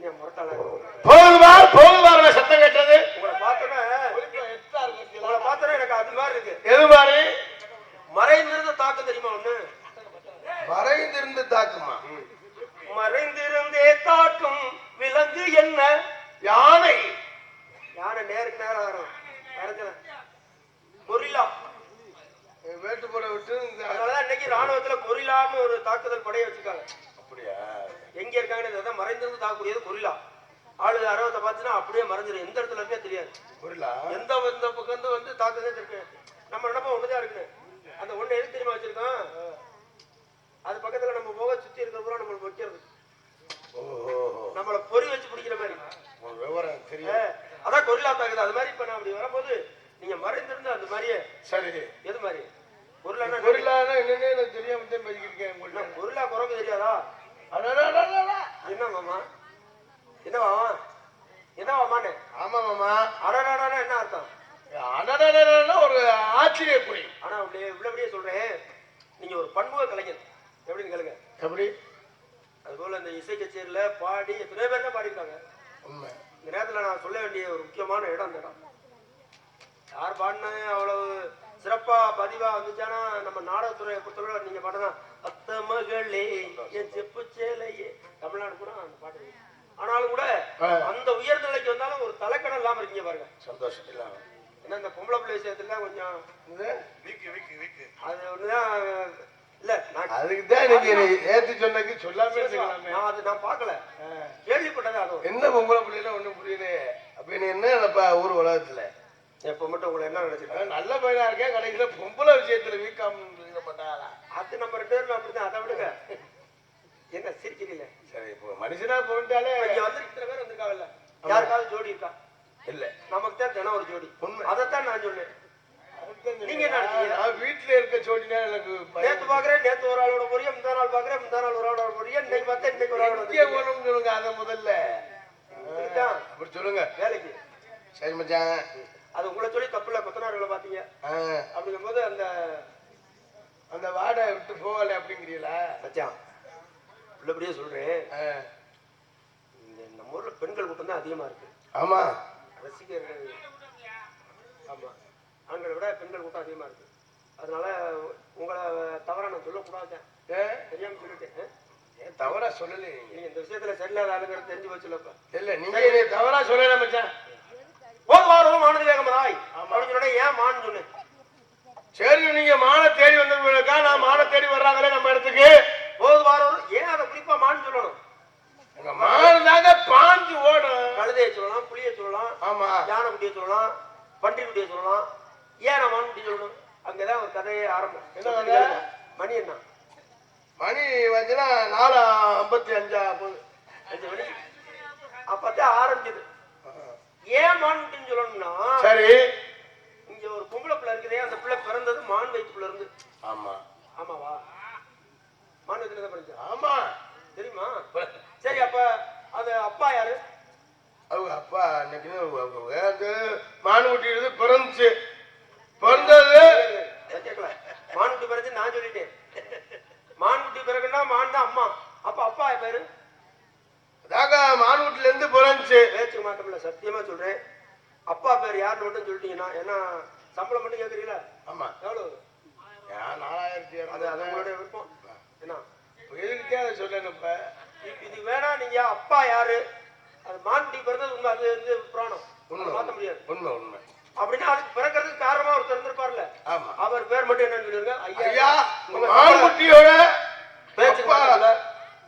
ಇದು ಹೊರಟಲ್ಲ நினைப்போம் ஒண்ணுதான் அந்த ஒண்ணு எதுக்கு தெரியுமா வச்சிருக்கோம்? அது பக்கத்துல நம்ம போக சுத்தி இருக்கிற பூரா நம்மளுக்கு வைக்கிறது. நம்மள பொறி வச்சு பிடிக்கிற மாதிரி. விவரம் தெரியும். அதான் கொரில்லா தாக்குது. அது மாதிரி இப்ப நான் அப்படி வரும்போது நீங்க மறைந்திருந்து அந்த மாதிரியே. சரி. எது மாதிரி? கொரில்லான்னா பொருளான என்னன்னு எனக்கு தெரியாம தான் பேசிக்கிட்டு உங்கள்ட்ட. என்ன, கொரில்லா குரங்கு தெரியாதா. என்ன மாமா என்ன மாமா என்ன மாமான்னு ஆமா மாமா அடடாடானா என்ன அர்த்தம் ஒரு ஆச்சரிய குறி. ஆனா அப்படியே உள்ளபடியே சொல்றேன். நீங்க ஒரு பன்முக கலைஞர். எப்படின்னு கேளுங்க. எப்படி? அதுபோல இந்த இசை கச்சேரியில பாடி எத்தனையோ பேர் தான் பாடியிருக்காங்க. உண்மை. இந்த நேரத்துல நான் சொல்ல வேண்டிய ஒரு முக்கியமான இடம் அந்த இடம். யார் பாடினா அவ்வளவு சிறப்பா பதிவா வந்துச்சானா நம்ம நாடகத்துறையை பொறுத்தவரை நீங்க பாடலாம் அத்த மகளே என் செப்பு சேலையே. தமிழ்நாடு கூட அந்த பாட்டு. ஆனாலும் கூட. அந்த உயர்ந்த நிலைக்கு வந்தாலும் ஒரு தலைக்கணம் இல்லாம இருக்கீங்க பாருங்க. சந்தோஷம். இல்லாம ஏன்னா இந்த பொம்பளை பிள்ளை விஷயத்துல கொஞ்சம் அது ஒண்ணுதான் இல்ல நான் அதுக்கு தான் இன்னைக்கு நீ ஏத்தி சொன்னக்கு சொல்லாம நான் அது நான் பார்க்கல. கேள்விப்பட்டது அது என்ன பொம்பளை பிள்ளைல ஒண்ணும் புரியல. அப்ப நீ என்ன நினைப்பா ஊர் உலகத்துல? எப்ப மட்டும் உங்களை என்ன நினைச்சிருக்கேன் நான் நல்ல பையனா இருக்கேன் கடைசியில பொம்பளை விஷயத்துல வீக்காம மாட்டாளா? அது நம்ம ரெண்டு பேரும் அப்படிதான் அதை விடுங்க. என்ன சிரிக்கிறீங்க சரி இப்போ மனுஷனா போயிட்டாலே இங்க வந்து இத்தனை பேர் வந்திருக்காங்கல்ல. யாருக்காவது ஜோடி இருக்கா? இல்ல. நமக்கு தான் தினம் ஒரு ஜோடி. உண்மை. அதைத்தான் நான் சொன்னேன் நீங்க என்ன வீட்டுல இருக்க சோடினா எனக்கு. நேத்து பாக்குறேன் நேத்து ஒரு ஆளோட போறியா முந்தா நாள் பாக்குறேன் முந்தா நாள் ஒரு ஆளோட போறியா இன்னைக்கு பார்த்தா இன்னைக்கு ஒரு ஆளோட போகணும்னு சொல்லுங்க அத முதல்ல. அப்படி சொல்லுங்க. வேலைக்கு. சரி மச்சான். அது உங்களை சொல்லி தப்பு இல்ல கொத்தனார்களை பாத்தீங்க ஆ, அப்படிங்கும்போது அந்த அந்த வாடை விட்டு போகல அப்படிங்கிறீங்களா? மச்சான் உள்ளபடியே சொல்றேன். இந்த நம்ம ஊர்ல பெண்கள் கூட்டம் தான் அதிகமா இருக்கு. ஆமா. ரசிகர்கள். ஆமா. ஆண்களை விட பெண்கள் கூட்டம் அதிகமா இருக்கு. அதனால உங்களை தவறா நான் சொல்லக்கூடாது. ஏ, தெரியாம சொல்லிட்டேன். தவறா சொல்லல நீங்க இந்த விஷயத்துல சரியில்லாத ஆளுங்கிறது தெரிஞ்சு வச்சுலப்ப இல்ல நீங்க தவறா சொல்லல மச்சான். போது வாரம் ஆனது வேகமதாய் அப்படின்னு ஏன் மான்னு சொன்னேன்? சரி நீங்க மான தேடி வந்தவங்களுக்கா நான் மான தேடி வர்றாங்களே நம்ம இடத்துக்கு. போது வாரம் ஏன் அதை குறிப்பா மான்னு சொல்லணும்? மான் தாங்க பாஞ்சு ஓடும். கழுதையை சொல்லலாம் புளியை சொல்லலாம் ஆமா. யானை குட்டியை சொல்லலாம் பன்றி குட்டியை சொல்லலாம். ஏன் மான் குட்டி சொல்லணும்? அங்கதான் ஒரு கதையே ஆரம்பம். என்ன? மணி என்ன? மணி வந்துன்னா நாலு ஐம்பத்தி அஞ்சா அஞ்சு மணி? அப்பதான் ஆரம்பிச்சது ஏன் மான் குட்டின்னு சொல்லணும்னா சரி. இங்க ஒரு பொம்பளை பிள்ளை இருக்குதே அந்த பிள்ளை பிறந்தது மான் வயிற்றுல இருந்து. ஆமா. ஆமாவா? மான் வயிற்றுல தான் ஆமா. தெரியுமா? சரி அப்ப அது அப்பா யாரு? அவங்க அப்பா அன்னைக்கு மானுகுட்டி இருந்து பிறந்துச்சு. பிறந்தது கேட்கல. மான்குட்டி பிறகு நான் சொல்லிட்டேன். மான்குட்டி பிறகுன்னா மான் தான் அம்மா. அப்ப அப்பா பேரு? அதாங்க மானுகுட்டில இருந்து பிறந்துச்சு பேச்சு மாட்டமில்ல சத்தியமா சொல்றேன். அப்பா பேர் யாருன்னு மட்டும் சொல்லிட்டீங்கன்னா ஏன்னா சம்பளம் மட்டும் கேக்குறீங்களா ஆமா. எவ்வளவு? நாலாயிரத்தி அது அது இரநூறு உங்களுடைய விருப்பம் என்ன எதுக்கிட்டே அதை சொல்லணும் இப்ப இப்ப இது வேணா நீங்க அப்பா யாரு? அது மான்குட்டி பிறந்தது உங்க அது வந்து புராணம். அதை மாத்த முடியாது. உண்மை உண்மை அப்படின்னா அதுக்கு பிறக்கிறதுக்கு காரணமா ஒருத்தர் இருந்திருப்பார்ல ஆமா. அவர் பேர் மட்டும் என்னன்னு சொல்லுங்க ஐயா. மானுகுட்டியோட பேச்சு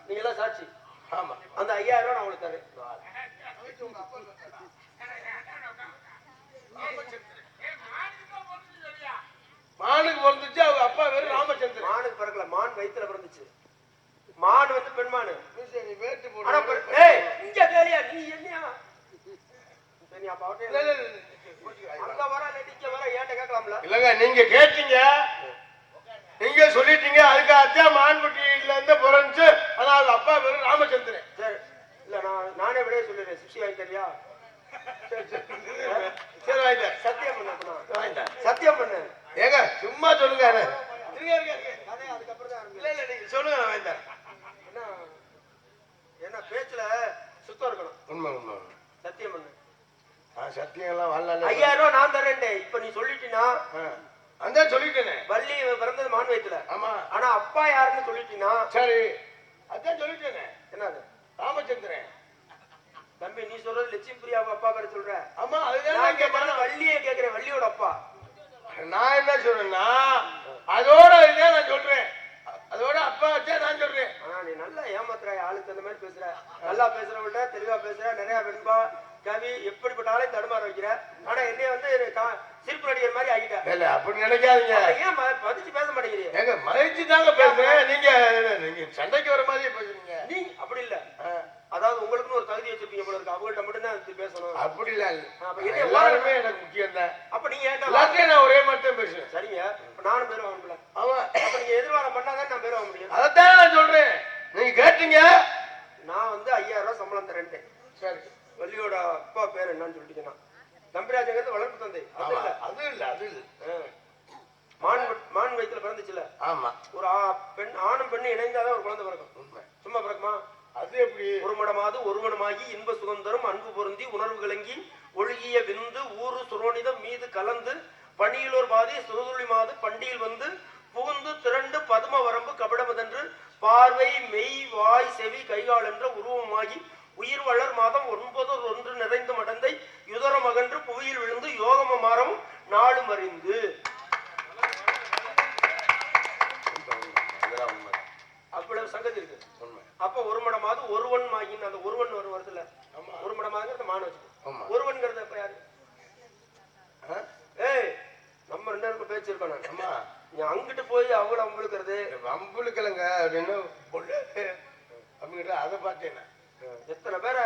நீங்க எல்லாம் சாட்சி. ஆமா. அந்த ஐயாயிரம் ரூபாய் நான் உங்களுக்கு தரேன். மானுக்கு பிறந்துச்சு அவங்க அப்பா பேரு ராமச்சந்திரன். மானுக்கு பிறக்கல மான் வயித்துல பிறந்துச்சு. மான் வந்து பெண்மானு. நீ வேட்டு போடு. இங்க வேலையா நீ? என்னையா? சரி அப்ப. அங்க வர இங்க வர ஏன்ட்ட கேட்கலாம்ல? இல்லங்க நீங்க கேட்டீங்க. நீங்க சொல்லிட்டீங்க அதுக்கு அத்தியா மான்குட்டியில இருந்து பிறந்துச்சு ஆனா அது அப்பா பேரு ராமச்சந்திரன். சரி இல்ல நான் நானே விடையே சொல்லிடுறேன். சிப்சி வாங்கி தரியா சரி, சரி. சரி வாங்கிட்டேன் சத்தியம் பண்ண அப்ப நான். வாங்கிட்டேன் சத்தியம் பண்ணு ஏங்க சும்மா சொல்லுங்க அண்ணே. இருங்க, இருங்க, இருங்க. கதையை அதுக்கப்புறம் தான் ஆரம்பிக்கும். இல்ல இல்ல நீங்க சொல்லுங்க நான் வாங்கிட்டேன் என்ன என்ன பேச்சுல சுத்தம் இருக்கணும் நான் சத்தியம் எல்லாம் வரல ஐயாயிரம் ரூபாய் நான் தரேன்டே இப்ப நீ சொல்லிட்டீனா அந்த சொல்லிட்டேனே வள்ளி பிறந்தது மான் வயித்துல ஆமா ஆனா அப்பா யாருன்னு சொல்லிட்டீனா சரி அதான் சொல்லிட்டேனே. என்னது? ராமச்சந்திரன். தம்பி நீ சொல்றது லட்சுமி பிரியாவுக்கு அப்பா பேர சொல்ற? ஆமா அதுதான் கேட்கறேன். வள்ளியே கேக்குறேன் வள்ளியோட அப்பா. நான் என்ன சொல்றேன்னா அதோட இதான் நான் சொல்றேன். அதோட அப்பா வச்சா நான் சொல்றேன். ஆனா நீ நல்லா ஏமாத்துற ஆளுக்கு அந்த மாதிரி பேசுற. நல்லா பேசுறவன்ட்ட தெளிவா பேசுற நிறைய வெண்பா கவி எப்படிப்பட்ட ஆளையும் தடுமாற வைக்கிற. ஆனா என்னைய வந்து சிரிப்பு நடிகர் மாதிரி ஆகிட்ட. இல்ல அப்படி நினைக்காதீங்க. ஏன் ம- பதிச்சு பேச மாட்டேங்கிறீங்க? ஏங்க மகிழ்ச்சி தாங்க பேசுறேன். நீங்க நீங்க சண்டைக்கு வர மாதிரியே பேசுறீங்க. நீ அப்படி இல்ல. அதாவது உங்களுக்குன்னு ஒரு தகுதி வச்சிருப்பீங்க போல இருக்கு. அவங்கள்ட்ட மட்டும் தான் பேசணும். அப்படி இல்ல அப்ப என்ன எல்லாருமே எனக்கு முக்கியம் தான் அப்ப நீங்க எல்லாத்தையும் நான் ஒரே மாதிரி தான் பேசுவேன். சரிங்க. நானும் பேர் வாங்கல ஆமா. அப்ப நீங்க எதிர்வாதம் பண்ணாதான் நான் பேர் வாங்க முடியும். அதைத்தான் நான் சொல்றேன். நீங்க கேட்டீங்க. நான் வந்து ஐயாயிரம் ரூபாய் சம்பளம் தரேன்ட்டேன். சரி. வள்ளியோட அப்பா பேர் என்னன்னு சொல்லிட்டீங்கன்னா. நம்பிராஜங்கிறது வளர்ப்பு தந்தை. அது இல்ல அது இல்ல அது இல்ல. ஆ. மான் மான் வயித்துல பிறந்துச்சுல ஆமா. ஒரு பெண் ஆணும் பெண்ணும் இணைந்தாதான் ஒரு குழந்தை பிறக்கும். சும்மா பிறக்குமா? அது எப்படி? ஒரு மடமாது ஒருவனமாகி இன்ப சுதந்திரம் அன்பு பொருந்தி உணர்வு கலங்கி ஒழுகிய விந்து ஊறு சுரோனிதம் மீது கலந்து பணியிலோர் பாதி சுருதுளி மாது பண்டியில் வந்து புகுந்து திரண்டு பதும வரம்பு கபடமதென்று பார்வை மெய் வாய் செவி கைகால் என்ற உருவமாகி உயிர் வளர் மாதம் ஒன்பது ஒன்று நிறைந்து மடந்தை புவியில் விழுந்து யோகம மாறம் நாளும் அறிந்து. அவ்வளவு சங்கதி இருக்கு. உண்மை. அப்ப ஒரு மடமாவது ஒருவன் மாகின்னு அந்த ஒருவன் ஒரு வருதுல ஒரு மடமாங்கிறது மான வச்சு ஒருவன்கிறது அப்ப யாரு? ஏய் நம்ம ரெண்டு பேருக்கும் பேச்சு இருக்கோம் நான். நீ அங்கிட்டு போய் அவங்கள அம்பளுக்கிறது வம்புழுக்கலங்க அப்படின்னு அப்படிங்கிட்ட அதை பார்த்தேன். எத்தனை பேரை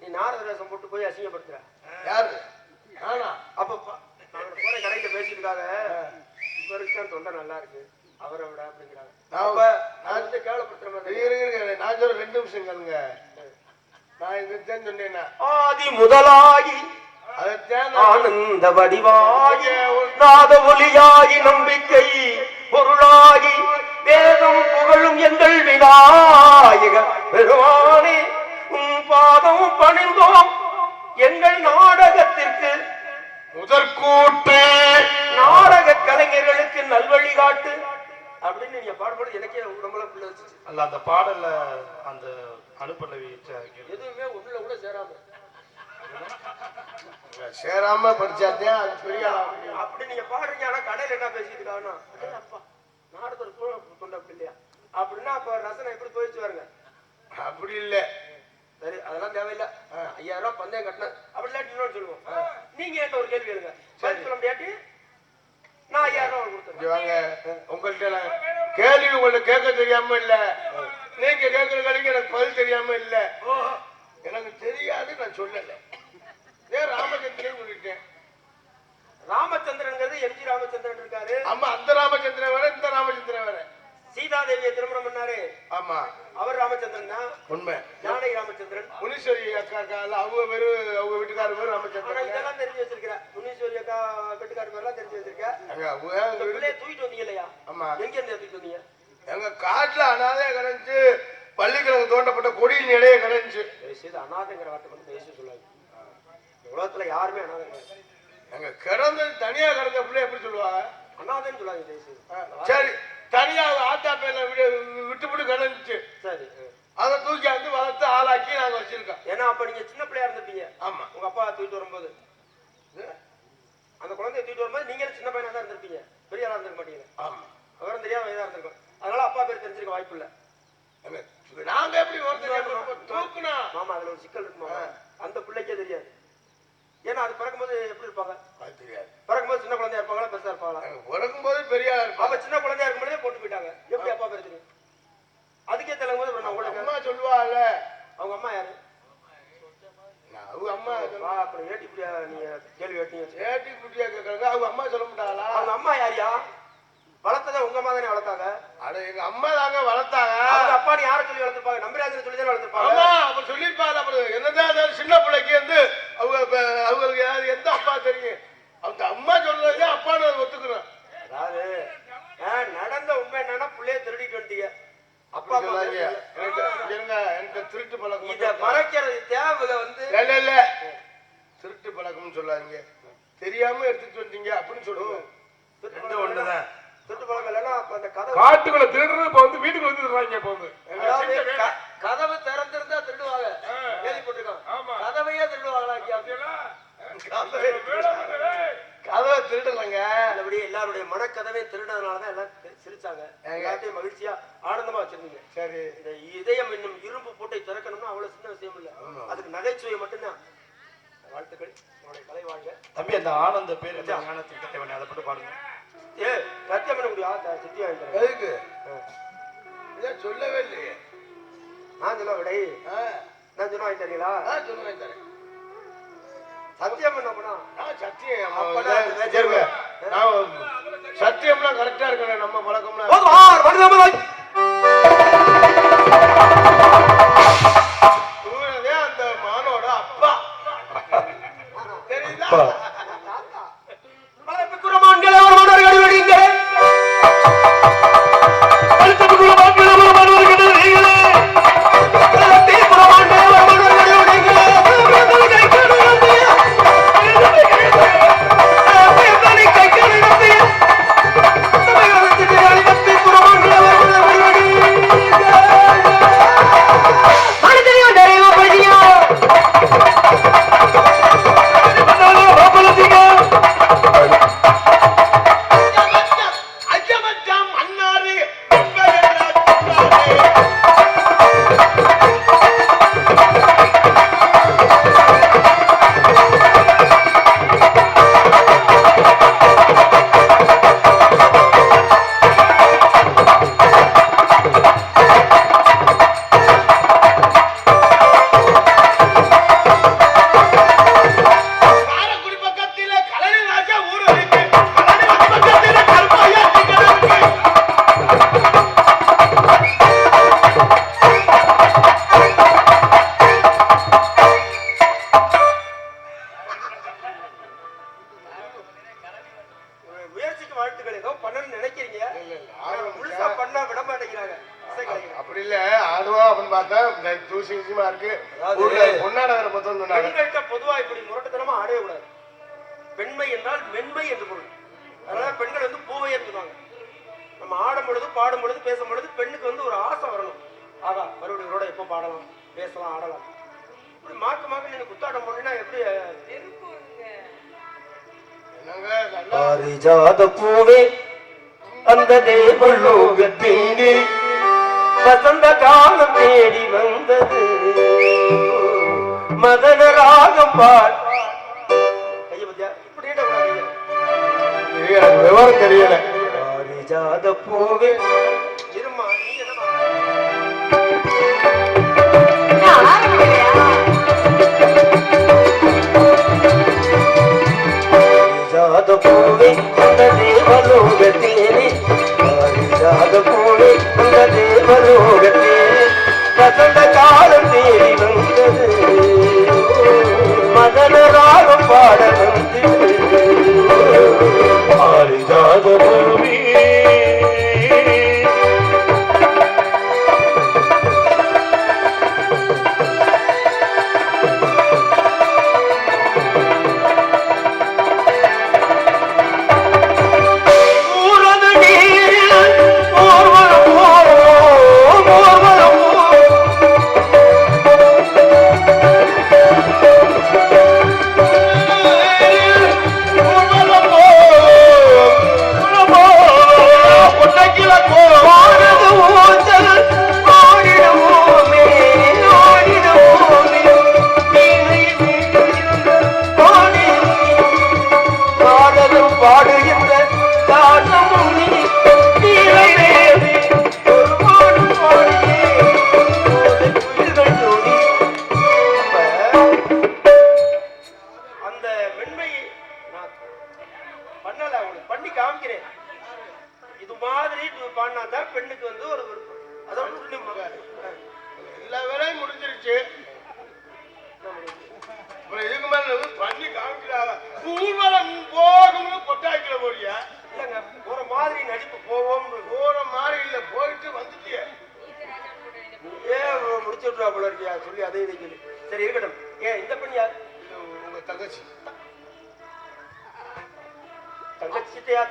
நீ நாரத வேஷம் போட்டு போய் அசிங்கப்படுத்துற? யாரு? அப்ப போற கடையில பேசிட்டு இருக்காங்க இவருக்கு தான் தொண்டை நல்லா இருக்கு. அவரை விட அப்படிங்கிறாங்க. நான் வந்து கேவலப்படுத்துற மாதிரி. நான் ரெண்டு நிமிஷம் கேளுங்க. நான் இதுதான் சொன்னேன்னா. ஆதி முதலாகி ஆனந்த வடிவாகி நாத ஒளியாகி நம்பிக்கை பொருளாகி வேதம் புகழும் எங்கள் விநாயக பெருமானே உன் பாதம் பணிந்தோம் எங்கள் நாடகத்திற்கு முதற்கூட்டு நாடக கலைஞர்களுக்கு நல்வழி காட்டு. அப்படின்னு நீங்க பாடும்போது எனக்கே உடம்புல புள்ள வச்சுச்சு. அல்ல அந்த பாடல்ல அந்த அனுப்பல்லவி எதுவுமே உள்ள கூட சேராம. சேராம படிச்சாத்தான் அது பெரிய. அப்படி நீங்க பாடுறீங்க ஆனா கடையில என்ன பேசிட்டு இருக்காங்கன்னா நாரதர் கூட இல்லையா அப்படின்னா அப்ப ரசனை எப்படி போயிடுச்சு பாருங்க. அப்படி இல்ல. சரி அதெல்லாம் தேவையில்ல. ஐயாயிரம் ரூபாய் பந்தயம் கட்டினேன் அப்படி இல்லாட்டி சொல்லுவோம். நீங்க என்கிட்ட ஒரு கேள்வி பதில் சொல்ல முடியாட்டி? நான் ஐயாயிரம் ரூபாய் கொடுத்துருவேன் நான் கேள்வி உங்கள்ட்ட கேட்க தெரியாம இல்ல. நீங்க கேட்கிற கேள்விக்கு எனக்கு பதில் தெரியாம இல்ல. எனக்கு தெரியாது நான் சொல்லல. ஏன் ராமச்சந்திரன் சொல்லிட்டேன்? ராமச்சந்திரன்ங்கிறது எம்ஜி ராமச்சந்திரன் இருக்காரு. ஆமா அந்த ராமச்சந்திரன் வேற இந்த ராமச்சந்திரன் வேற. சீதாதேவியை திருமணம் பண்ணாரு. ஆமா. அவர் ராமச்சந்திரன் தான். உண்மை. ஜானகி முனீஸ்வரி அக்கா இருக்காங்கல்ல, அவங்க பேரு அவங்க வீட்டுக்காரர் பேரு ஆனா ராமச்சந்திரன் இதெல்லாம் தெரிஞ்சு வச்சிருக்கிறேன் முனீஸ்வரி அக்கா கட்டுக்காரு பேர்லாம் தெரிஞ்சு வச்சிருக்கேன் அவங்க வீட்டு- பிள்ளைய தூக்கிட்டு வந்தீங்க இல்லையா ஆமா. எங்க இருந்து தூக்கிட்டு வந்தீங்க? எங்க காட்டுல அனாதையா கிடந்துச்சு பள்ளிக்கிழங்கு தோண்டப்பட்ட கொடியின் இடையே கிடந்துச்சு செய்து அனாதைங்கிற வார்த்தை தயவு செய்து சொல்லாது உலகத்துல யாருமே அனாதை கிடையாது. எங்க கிடந்தது தனியா கிடந்த பிள்ளை எப்படி சொல்லுவாங்க அனாதைன்னு ஆ, சரி. தனியா ஆத்தா பேர்ல விட்டு விட்டுவிட்டு கிடந்துச்சு சரி. அதை தூக்கி வந்து வளர்த்து ஆளாக்கி நாங்க வச்சிருக்கோம். ஏன்னா அப்ப நீங்க சின்ன பிள்ளையா இருந்திருப்பீங்க. ஆமா. உங்க அப்பா தூக்கிட்டு வரும்போது. அந்த குழந்தைய தூக்கிட்டு வரும்போது நீங்களும் சின்ன பையனா தான் இருந்திருப்பீங்க. பெரிய ஆளா இருந்திருக்க மாட்டீங்க. ஆமா. விவரம் தெரியாம இதா இருந்திருக்கும். அதனால அப்பா பேர் தெரிஞ்சிருக்க வாய்ப்பு இல்ல. நாங்க எப்படி தூக்குனா? மாமா அதுல ஒரு சிக்கல் இருக்கு மாமா. அந்த பிள்ளைக்கே தெரியாது. ஏன்னா அது பிறக்கும்போது எப்படி இருப்பாங்க? தெரியாது. பிறக்கும்போது சின்ன குழந்தையா இருப்பாங்களா பெருசா இருப்பாங்களா? பிறக்கும்போது பெரிய அப்ப சின்ன குழந்தையா இருக்கும்போதே போட்டு போயிட்டாங்க. எப்படி அப்பா பேர் தெரியும்? அதுக்கே போது நான் உங்களுக்கு அம்மா சொல்லுவாள்ல. அவங்க அம்மா யாரு? அவங்க அம்மா அப்புறம் ஏட்டி நீங்க கேள்வி கேட்டீங்க ஏட்டி குட்டியா கேட்கறாங்க அவங்க அம்மா சொல்ல மாட்டாங்களா? அவங்க அம்மா யாரியா? வளர்த்ததை உங்க அம்மா தானே வளர்த்தாங்க? அட எங்க அம்மா தாங்க வளர்த்தாங்க. அவங்க அப்பா யாரை சொல்லி வளர்த்திருப்பாங்க? நம்பிராஜன் சொல்லி தானே வளர்த்திருப்பாங்க. ஆமா அப்ப சொல்லிருப்பாங்க அப்புறம் என்னதான் சின்ன பிள்ளைக்கு வந்து அவங்க அவங்களுக்கு யாரு எந்த அப்பா தெரியும்? அவங்க அம்மா சொல்றதே அப்பான்னு அதை ஒத்துக்கணும். அதாவது நடந்த உண்மை என்னன்னா புள்ளைய திருடிட்டு வந்துட்டீங்க. அப்பா. தெரியல. எனக்கு திருட்டு பழக்கம் இத மறைக்கிறது தேவை வந்து. இல்ல இல்ல திருட்டு பழக்கம் சொல்லாதீங்க. தெரியாம எடுத்துட்டு வந்தீங்க அப்படின்னு சொல்லுங்க. ரெண்டு ஒண்ணுதான். திருட்டு பழக்கம் இல்லைன்னா அப்ப அந்த கதவு காட்டுக்குள்ள திருடுறது இப்ப வந்து வீட்டுக்குள்ள வந்து திருடுறாங்க இப்ப வந்து. கதவு திறந்திருந்தா திருடுவாங்க. கேள்விப்பட்டிருக்கோம். ஆமா. கதவையே திருடுவாங்களா கதவை திருடலைங்க. நல்லபடி எல்லாருடைய மனக்கதவை திருடினதுனாலதான் எல்லாம் சிரிச்சாங்க. எல்லாத்தையும் மகிழ்ச்சியா ஆனந்தமா வச்சிருந்தீங்க. சரி. இந்த இதயம் என்னும் இரும்பு பூட்டை திறக்கணும்னா அவ்வளவு சின்ன விஷயம் இல்ல. அதுக்கு நகைச்சுவை மட்டும்தான். வாழ்த்துக்கள். உங்களுடைய கலை வாழ்க. தம்பி அந்த ஆனந்த பேர் ஞானத்துக்கு தலைவனே அதை மட்டும் பாடுங்க ஏ சத்தியம் பண்ண முடியும் சித்தி வாங்கிக்கிறேன். எதுக்கு? இதை சொல்லவே இல்லையே. நான் சொல்ல விடை. நான் வாங்கி தரீங்களா? ஆ, சொல்லுங்க தரேன். சத்தியம். பண்ண போனா நான் சத்தியம். சத்தியம்லாம் கரெக்டா இருக்கணும் நம்ம பழக்கம்லாம். அந்த தேவலோகத்தேனே வசந்த காலம் தேடி வந்தது. மதன ராகம் பார் விவரம் தெரியல. பாரிஜாத பாரிஜாத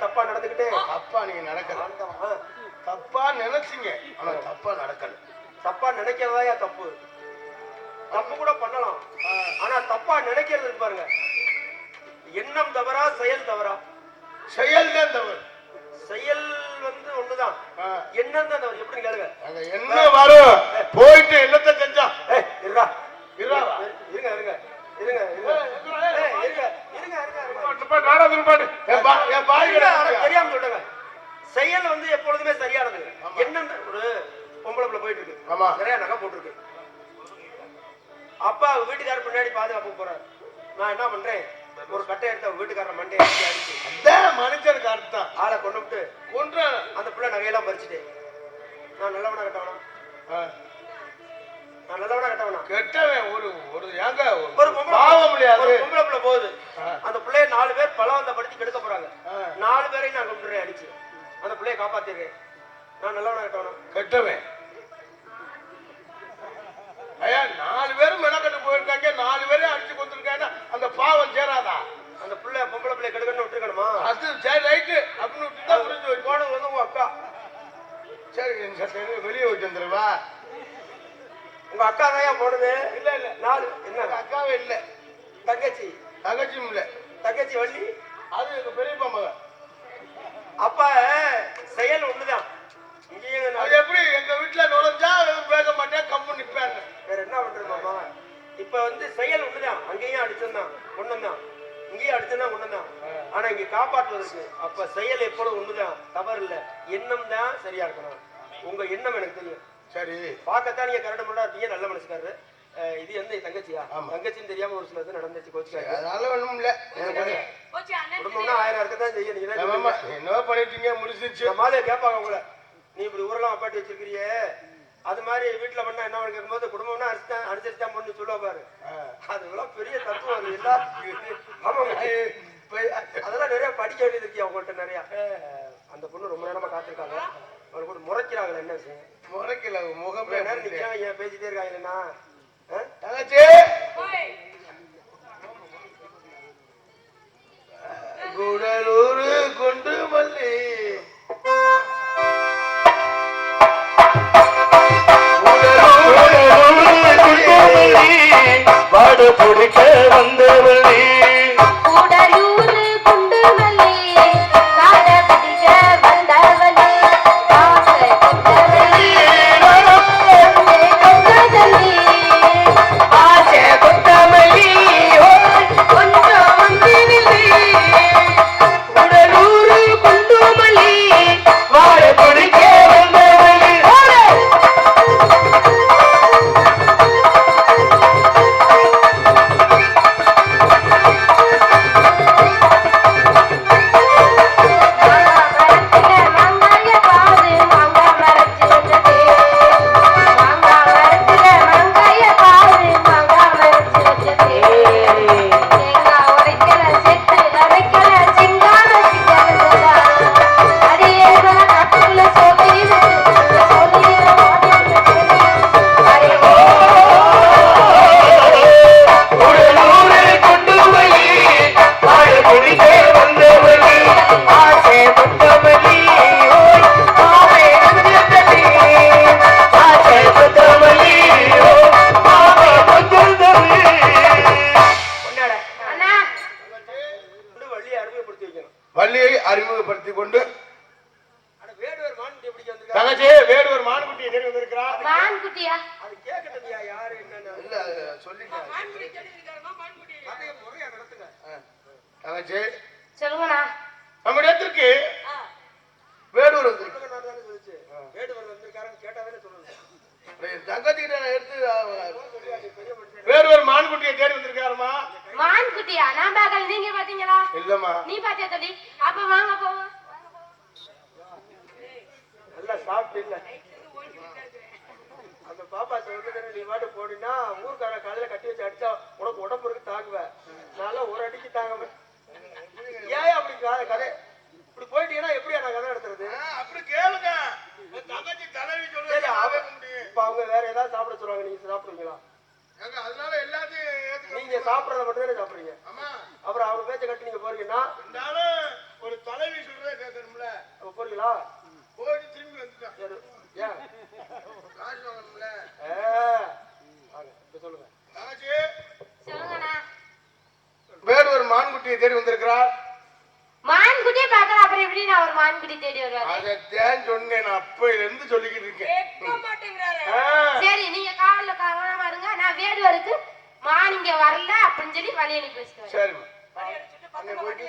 தப்பா நடந்துக்கிட்டு தப்பா நீங்க நடக்கல. தப்பா நினைச்சீங்க. ஆனா தப்பா நடக்கல. தப்பா நினைக்கிறதா தப்பு? தப்பு கூட பண்ணலாம். ஆனா தப்பா நினைக்கிறது பாருங்க. எண்ணம் தவறா செயல் தவறா? செயல் தான் தவறு. செயல் வந்து ஒண்ணுதான். எண்ணம் தான் தவறு. எப்படி கேளுங்க. என்ன வரும். போயிட்டு என்னத்த செஞ்சா அடிச்சு அந்த பிள்ளைய காப்பாத்திடுறேன் நான் நல்லவனா கட்டவனா கெட்டவன். ஐயா நாலு பேரும் மெனக்கட்டு போயிருக்காங்க. நாலு பேரும் அடிச்சு கொடுத்துருக்காங்க அந்த பாவம் சேராதா? அந்த பிள்ளை பொம்பளை பிள்ளை கெடுக்கணும்னு விட்டுருக்கணுமா? அது சரி ரைட்டு. அப்படின்னு விட்டு தான் புரிஞ்சு போனது வந்து உங்க அக்கா. சரி சட்டை வெளியே வந்துருவா உங்க அக்கா தான் போனது? இல்ல இல்ல. நாலு. என்ன? அக்காவே இல்ல. தங்கச்சி. தங்கச்சியும் இல்ல. தங்கச்சி வள்ளி? அது எங்க பெரியப்பா மகன். அப்ப செயல் ஒண்ணுதான். அது எப்படி? எங்க வீட்டுல நுழைஞ்சா பேச மாட்டேன் கம்மு நிப்பேன். வேற என்ன பண்றது மாமா? இப்ப வந்து செயல் ஒண்ணுதான். அங்கேயும் அடிச்சதுதான். ஒண்ணுதான். இங்கேயும் அடிச்சதுதான் ஒண்ணுதான். ஆனா இங்க காப்பாற்றுவதற்கு அப்ப செயல் எப்பொழுதும் ஒண்ணுதான். தவறு இல்ல. எண்ணம் தான் சரியா இருக்கணும். உங்க எண்ணம் எனக்கு தெரியும். சரி. பார்க்கத்தான் நீங்க கரடு முன்னா இருப்பீங்க நல்ல மனசுக்காரரு. இது எந்த தங்கச்சியா. தங்கச்சின்னு தெரியாம ஒரு சிலது நடந்துச்சு கோச்சுக்காரு அதனால ஒண்ணும் இல்ல குடும்பம்னா ஆயிரம் இருக்கத்தான் செய்யும். நீங்க. என்ன பண்ணிட்டீங்க முடிச்சிருச்சு மாதிரி கேட்பாங்க உங்களை. நீ இப்படி ஊரெல்லாம் அப்பாட்டி வச்சிருக்கிறியே? அது மாதிரி வீட்டுல பண்ணா என்ன பண்ணி கேட்கும்போது குடும்பம்னா அனுசரிச்சு அனுசரிச்சு பண்ணு சொல்லுவா பாரு. அதுலாம் பெரிய தத்துவம் அது எல்லாத்துக்கும். அதெல்லாம் நிறைய படிக்க வேண்டியது இருக்கு அவங்கள்ட்ட நிறைய. அந்த பொண்ணு ரொம்ப நேரமா காத்திருக்காங்க. அவங்க கூட முறைக்கிறாங்களே என்ன விஷயம்? முறைக்கல முகமே பேசிட்டே இருக்காங்கன்னா அஹ்? தங்கச்சி குடலூர் கொண்டு மல்லி பாடு பிடிக்க வந்தவளே சாப்பிடறத மட்டும் தானே சாப்பிடுறீங்க? ஆமா. அப்புறம் அவங்க பேச்ச கட்டி நீங்க போறீங்கன்னா? இருந்தாலும் ஒரு தலைவி சொல்றத கேட்கணும்ல. அப்ப போறீங்களா போயிட்டு திரும்பி வந்துட்டான் சரி. ஏன்? காசு வாங்கணும்ல. ஆ, வாங்க இப்ப சொல்லுங்க. வேறு ஒரு மான்குட்டியை தேடி வந்திருக்கிறார். மான்குட்டியை பார்க்கலாம் அப்புறம் எப்படி நான் ஒரு மான்குட்டி தேடி வருவாரு? அதைத்தான் சொன்னேன் நான் அப்பையில இருந்து சொல்லிக்கிட்டு இருக்கேன். சரி நீங்க காவல்ல கவனமா இருங்க. நான் வேடுவருக்கு மான் இங்க வரல அப்படின்னு சொல்லி வழி அனுப்பி வரேன். சரிம்மா. அங்க போயிட்டு